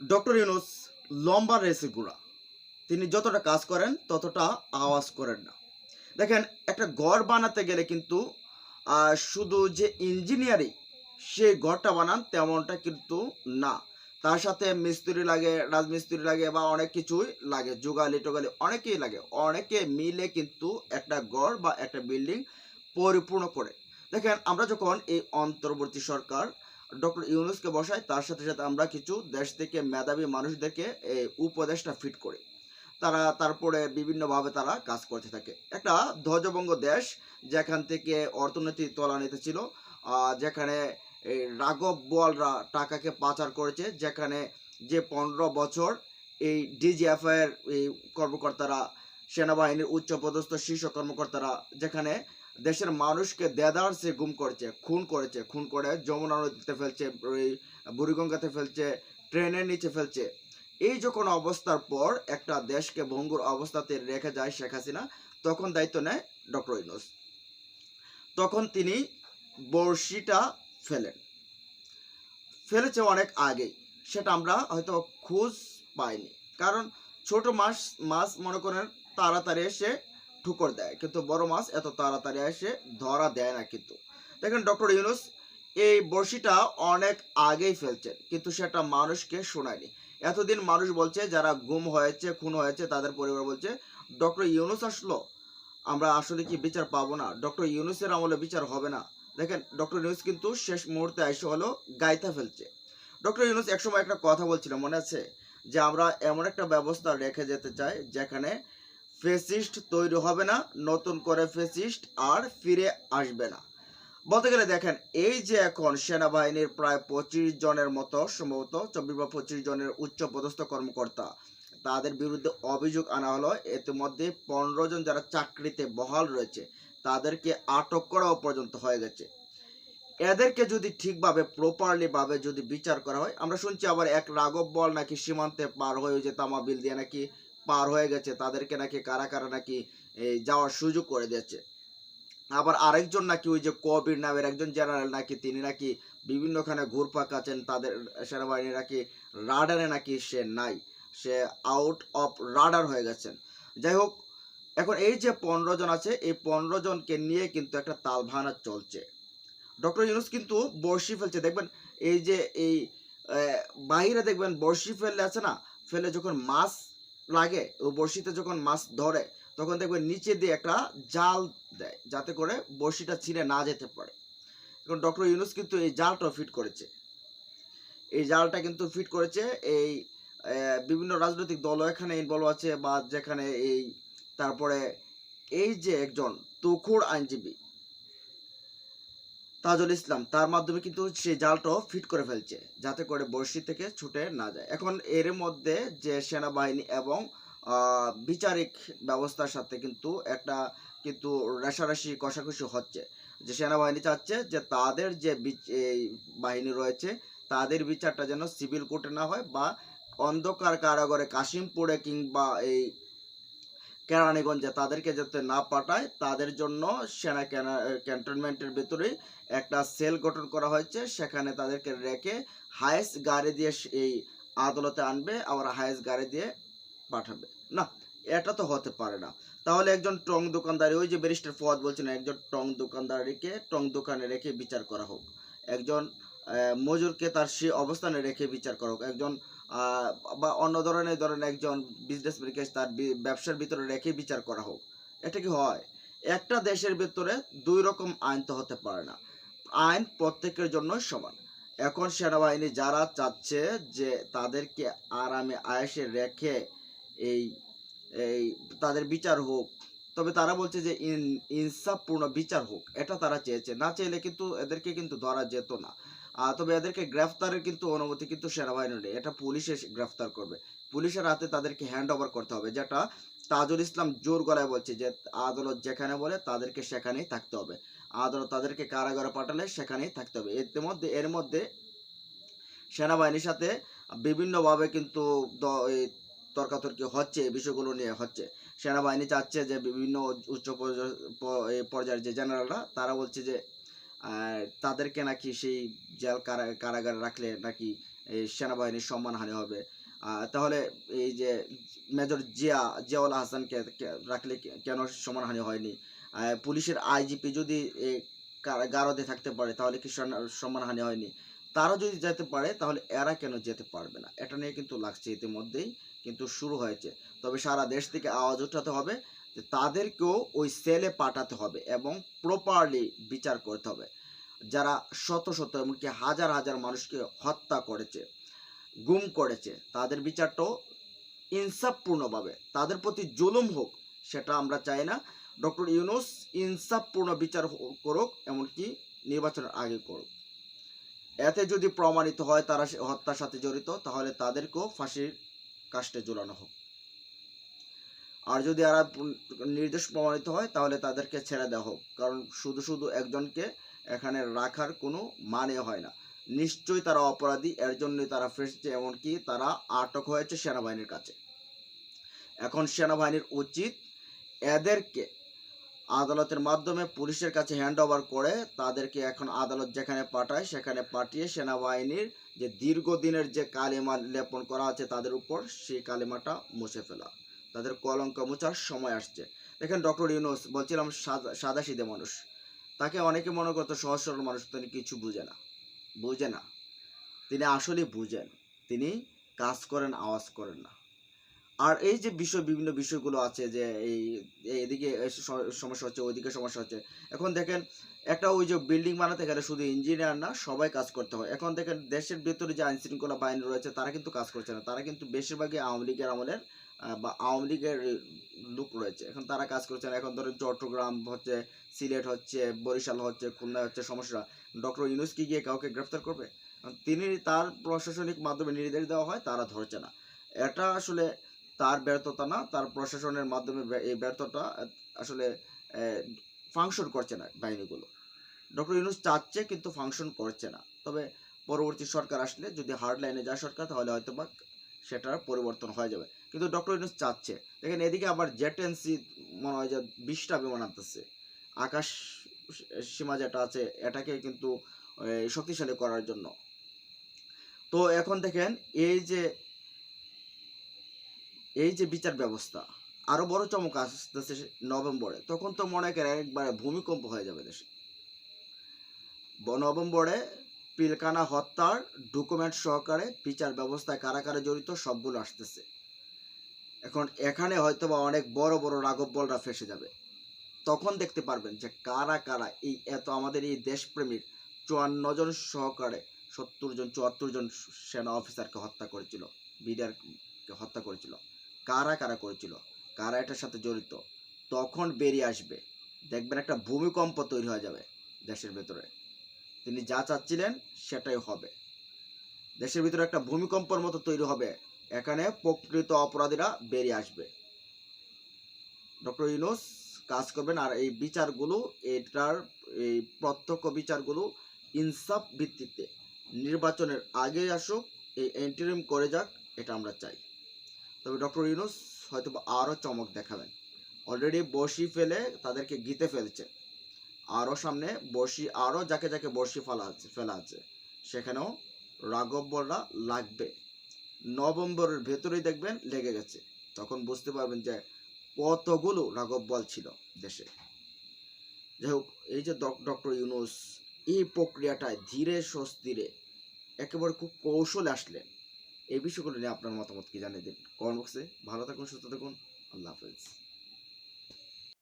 Doctor Yunus লম্বা রেসে গুড়া তিনি যতটা কাজ করেন, ততটা আওয়াজ করেন না। দেখেন, একটা ঘর বানাতে গেলে কিন্তু শুধু যে ইঞ্জিনিয়ারিং সে ঘরটা বানান তেমনটা কিন্তু না। তার সাথে মিস্ত্রি লাগে, রাজমিস্ত্রি লাগে বা অনেক কিছুই লাগে, যোগালি টোগালি অনেকেই লাগে। অনেকে মিলে কিন্তু একটা ঘর বা একটা বিল্ডিং পরিপূর্ণ করে। দেখেন, আমরা যখন এই অন্তর্বর্তী সরকার ডক্টর ইউনুসকে বসাই তার সাথে সাথে আমরা কিছু দেশ থেকে মেধাবী মানুষদেরকে এই উপদেশটা ফিট করি। তারা তারপরে বিভিন্নভাবে তারা কাজ করতে থাকে। একটা ধ্বজভঙ্গ দেশ যেখান থেকে অর্থনীতি তলানিতে ছিল আহ, যেখানে রাঘব বোয়ালরা টাকাকে পাচার করেছে যেখানে যে পনেরো বছর এই ডিজিএফআইয়ের এই কর্মকর্তারা সেনাবাহিনীর উচ্চপদস্থ শীর্ষ কর্মকর্তারা যেখানে দেশের মানুষকে দেদারসে গুম করেছে, খুন করেছে, খুন করে যমুনা নদীতে ফেলছে বুড়িগঙ্গাতে ফেলছে, ট্রেনের নিচে ফেলছে। এই যখন অবস্থার পর একটা দেশকে ভঙ্গুর অবস্থাতে রেখে যায় শেখ হাসিনা, তখন দায়িত্ব নেয় ডক্টর ইউনুস। তখন তিনি বড়শিটা ফেলেন। ফেলেছে অনেক আগেই, সেটা আমরা হয়তো খোঁজ পাইনি। কারণ ছোট মাছ মাছ মনে করেন তাড়াতাড়ি এসে ঠুকর দেয়, কিন্তু বড় মাছ এত তাড়াতাড়ি এসে ধরা দেয় না কিন্তু। দেখেন ডক্টর ইউনুস, এই বড়শিটা অনেক আগেই ফেলছেন, কিন্তু সেটা মানুষকে শোনায়নি। এতদিন মানুষ বলছে, যারা গুম হয়েছে, খুন হয়েছে, তাদের পরিবার বলছে, ডক্টর ইউনুস আসলো, আমরা আসলে কি বিচার পাবো না? ডক্টর ইউনুসের আমলে বিচার হবে না। দেখেন, ডক্টর ইউনুস কিন্তু শেষ মুহূর্তে এসে হলো গাইতা ফেলছে। ডক্টর ইউনুস একসময় একটা কথা বলছিল, মনে আছে? যে আমরা এমন একটা ব্যবস্থা রেখে যেতে চাই, যেখানে ফেসিস্ট তৈরি হবে না, নতুন করে ফেসিস্ট আর ফিরে আসবে না। বলতে গেলে দেখেন, এই যে এখন সেনাবাহিনীর প্রায় পঁচিশ জনের মতো, সম্ভবত চব্বিশ বা পঁচিশ জনের উচ্চ পদস্থ কর্মকর্তা, তাদের বিরুদ্ধে অভিযোগ আনা হলো। ইতিমধ্যে পনেরো জন যারা চাকরিতে বহাল রয়েছে, তাদেরকে আটক করাও পর্যন্ত হয়ে গেছে। এদেরকে যদি ঠিকভাবে প্রপারলি ভাবে যদি বিচার করা হয়, আমরা শুনছি আবার এক রাঘব বল নাকি সীমান্তে পার হয়ে যে তামা বিল দিয়ে নাকি পার হয়ে গেছে, তাদেরকে নাকি কারা কারা নাকি যাওয়ার সুযোগ করে দিয়েছে। আবার আরেকজন নাকি ওই যে কবির নামের একজন জেনারেল নাকি, তিনি নাকি বিভিন্নখানে ঘুরপাক আছেন তাদের সেনাবাহিনী নাকি রাডারে নাকি সে নাই, সে আউট অফ রাডার হয়ে গেছেন। যাই হোক, এখন এই যে পনেরো জন আছে, এই পনেরো জনকে নিয়ে কিন্তু একটা তালভানা চলছে। ডক্টর ইউনুস কিন্তু বর্ষি ফেলছে। দেখবেন, এই যে এই বাহিরে দেখবেন বর্ষি ফেললে আছে না, ফেলে যখন মাছ লাগে, ও বড়শিতে যখন মাছ ধরে, তখন দেখবেন নিচে দিয়ে একটা জাল দেয়, যাতে করে বড়শিটা ছিঁড়ে না যেতে পারে। এখন ডক্টর ইউনুস কিন্তু এই জালটা ফিট করেছে। এই জালটা কিন্তু ফিট করেছে, এই বিভিন্ন রাজনৈতিক দলও এখানে ইনভলভ আছে বা যেখানে এই, তারপরে এই যে একজন তুখুর আইনজীবী তাজুল ইসলাম। তার মাধ্যমে কিন্তু সেই জালটাও ফিট করে ফেলছে, যাতে করে বড়শি থেকে ছুটে না যায়। এখন এর মধ্যে যে সেনাবাহিনী এবং বিচারিক ব্যবস্থার সাথে কিন্তু একটা কিন্তু রেশারেশি কষাকষি হচ্ছে। যে সেনাবাহিনী চাচ্ছে যে তাদের যে বাহিনী রয়েছে, তাদের বিচারটা যেন সিভিল কোর্টে না হয় বা অন্ধকার কারাগারে কাশিমপুরে কিংবা এই কেরানীগঞ্জে তাদেরকে যাতে না পাঠায়, তাদের জন্য সেনা ক্যান্টনমেন্টের ভেতরে একটা সেল গঠন করা হয়েছে। সেখানে তাদেরকে রেখে হায়েস্ট গাড়ি দিয়ে এই আদালতে আনবে, আবার হায়েস্ট গাড়ি দিয়ে পাঠাবে। না, এটা তো হতে পারে না। তাহলে একজন টং দোকানদারি, ওই যে ব্যারিস্টার ফওয়াদ বলছেন একজন টং দোকানদারিকে, টং দোকানে রেখে বিচার করা হোক। একজন মজুরকে তার সে অবস্থানে রেখে বিচার করা হোক একজন বা অন্য ধরনের ধরেন একজন বিজনেসম্যানকে তার ব্যবসার ভিতরে রেখে বিচার করা হোক। এটা কি হয়? একটা দেশের ভিতরে দুই রকম আইন তো হতে পারে না। আইন প্রত্যেকের জন্য সমান। এখন সেনাবাহিনী যারা চাচ্ছে যে তাদেরকে আরামে আয়েসে রেখে এই এই তাদের বিচার হোক, তবে তারা বলছে যে ইন, ইনসাফপূর্ণ বিচার হোক, এটা তারা চেয়েছে। না চাইলে কিন্তু এদেরকে কিন্তু ধরা যেত না। তবে এদেরকে গ্রেফতারের কিন্তু অনুমতি কিন্তু সেনাবাহিনী নেই। এটা পুলিশে গ্রেফতার করবে। পুলিশের হাতে তাদেরকে হ্যান্ড ওভার করতে হবে, যেটা তাজুল ইসলাম জোর গলায় বলছে যে, আদালত যেখানে বলে তাদেরকে সেখানেই থাকতে হবে। আদালত তাদেরকে কারাগারে পাঠালে সেখানেই থাকতে হবে। এর মধ্যে এর মধ্যে সেনাবাহিনীর সাথে বিভিন্নভাবে কিন্তু তর্কাতর্কি হচ্ছে বিষয়গুলো নিয়ে হচ্ছে। সেনাবাহিনী চাচ্ছে যে, বিভিন্ন উচ্চ পর্যায়ের যে জেনারেলরা, তারা বলছে যে তাদেরকে নাকি সেই জেল কারা, কারাগারে রাখলে নাকি সেনাবাহিনীর সম্মানহানি হবে। তাহলে এই যে মেজর জিয়া, জিয়াউল হাসানকে রাখলে কেন সম্মানহানি হয়নি? পুলিশের আইজিপি যদি গারদে থাকতে পারে, তাহলে কি সম্মানহানি হয়নি? তারা যদি যেতে পারে, তাহলে এরা কেন যেতে পারবে না? এটা নিয়ে কিন্তু লাগছে ইতিমধ্যেই, কিন্তু শুরু হয়েছে। তবে সারা দেশ থেকে আওয়াজ উঠাতে হবে। তাদেরকেও ওই সেলে পাঠাতে হবে এবং প্রপারলি বিচার করতে হবে। যারা শত শত এমনকি হাজার হাজার মানুষকে হত্যা করেছে, গুম করেছে, তাদের বিচারটাও ইনসাফপূর্ণভাবে, তাদের প্রতি জুলুম হোক, সেটা আমরা চাই না। ডক্টর ইউনুস ইনসাফপূর্ণ বিচার করুক, এমনকি নির্বাচনের আগে করুক। এতে যদি প্রমাণিত হয় তারা হত্যার সাথে জড়িত, তাহলে তাদেরকেও ফাঁসির কাস্টে ঝুলানো হোক। আর যদি এরা পুন- নির্দোষ প্রমাণিত হয়, তাহলে তাদেরকে ছেড়ে দেওয়া হোক। কারণ শুধু শুধু একজনকে এখানে রাখার কোনো মানে হয় না। নিশ্চয়ই তারা অপরাধী, এর জন্যই তারা ফেসছে, এমনকি তারা আটক হয়েছে সেনাবাহিনীর কাছে। এখন সেনাবাহিনীর উচিত এদেরকে আদালতের মাধ্যমে পুলিশের কাছে হ্যান্ড ওভার করে তাদেরকে এখন আদালত যেখানে পাঠায়, সেখানে পাঠিয়ে সেনাবাহিনীর যে দীর্ঘদিনের যে কালিমা লেপন করা আছে তাদের উপর, সেই কালিমাটা মুছে ফেলা। তাদের কলঙ্ক মোছার সময় আসছে। দেখেন ডক্টর ইউনুস বলছিলাম, সাদা সাদা মানুষ। তাকে অনেকে মনে করতো সহজ সরল মানুষ, তিনি কিছু বুঝে না। বুঝে না। তিনি আসলে বুঝেন। তিনি কাজ করেন, আওয়াজ করেন না। আর এই যে বিষয়, বিভিন্ন বিষয়গুলো আছে যে এই এদিকে সমস্যা হচ্ছে, ওইদিকে সমস্যা হচ্ছে। এখন দেখেন, একটা ওই যে বিল্ডিং বানাতে গেলে শুধু ইঞ্জিনিয়ার না, সবাই কাজ করতে হয়। এখন দেখেন, দেশের ভেতরে যে আইন শৃঙ্খলা বাহিনী রয়েছে, তারা কিন্তু কাজ করছে না। তারা কিন্তু বেশিরভাগই আওয়ামী লীগের আমলের বা আওয়ামী লীগের লোক রয়েছে। এখন তারা কাজ করছে না এখন ধরেন চট্টগ্রাম হচ্ছে, সিলেট হচ্ছে, বরিশাল হচ্ছে, খুলনা হচ্ছে সমস্যা। ডক্টর ইউনুস কি গিয়ে কাউকে গ্রেফতার করবে? তিনি তার প্রশাসনিক মাধ্যমে নির্দেশ দেওয়া হয়, তারা ধরছে না। এটা আসলে তার ব্যর্থতা না, তার প্রশাসনের মাধ্যমে এই ব্যর্থতা আসলে ফাংশন করছে না বাহিনীগুলো। ডক্টর ইউনুস চাচ্ছে কিন্তু ফাংশন করছে না। তবে পরবর্তী সরকার আসলে যদি হার্ড লাইনে যায় সরকার, তাহলে হয়তো বা সেটার পরিবর্তন হয়ে যাবে। কিন্তু ডক্টর ইউনুস চাচ্ছে। দেখেন, এদিকে আবার জেট এনসি মনে হয় যে বিশটা বিমান আনতেছে। আকাশ সীমা যেটা আছে, এটাকে কিন্তু শক্তিশালী করার জন্য। তো এখন দেখেন, এই যে এই যে বিচার ব্যবস্থা, আরও বড় চমক আসতেছে নভেম্বরে, তখন তো মনে করেন একবারে ভূমিকম্প হয়ে যাবে দেশে। নভেম্বরে পিলকানা হত্যার ডকুমেন্ট সহকারে বিচার ব্যবস্থায় কারা কারা জড়িত সবগুলো আসতেছে। এখন এখানে হয়তো বা অনেক বড় বড় রাঘব বলরা ফেসে যাবে। তখন দেখতে পারবেন যে কারা কারা এই এত আমাদের এই দেশপ্রেমিক চুয়ান্ন জন সহকারে সত্তর জন, চুয়াত্তর জন সেনা অফিসারকে হত্যা করেছিল, বিডিআরকে হত্যা করেছিল, কারা কারা করেছিল, কারা এটার সাথে জড়িত, তখন বেরিয়ে আসবে। দেখবেন একটা ভূমিকম্প তৈরি হয়ে যাবে দেশের ভেতরে। তিনি যা চাচ্ছিলেন সেটাই হবে। দেশের ভিতরে একটা ভূমিকম্পের মতো তৈরি হবে। এখানে প্রকৃত অপরাধীরা বেরিয়ে আসবে। ডক্টর ইউনুস কাজ করবেন আর এই বিচারগুলো, এটার এই প্রত্যক্ষ বিচারগুলো ইনসাফ ভিত্তিতে। নির্বাচনের আগে আসুক, এই এন্টারিম করে যাক, এটা আমরা চাই। তবে ডক্টর ইউনুস হয়তো আরও চমক দেখাবেন। অলরেডি বসি ফেলে তাদেরকে গিতে ফেলছে। আরও সামনে বসি আরও যাকে যাকে বসি ফেলা আছে ফেলা আছে, সেখানেও রাঘব বলরা লাগবে। নভেম্বরের ভেতরেই দেখবেন লেগে গেছে। তখন বুঝতে পারবেন যে কতগুলো রাঘব বল ছিল দেশে। যাই হোক, এই যে ডক্টর ইউনুস, এই প্রক্রিয়াটায় ধীরে সস্তিরে একেবারে খুব কৌশলে আসলেন। এই বিষয়গুলো নিয়ে আপনার মতামত কি জানিয়ে দিন? কমেন্ট বক্সে। ভালো থাকুন, সুস্থ থাকুন। আল্লাহ হাফেজ।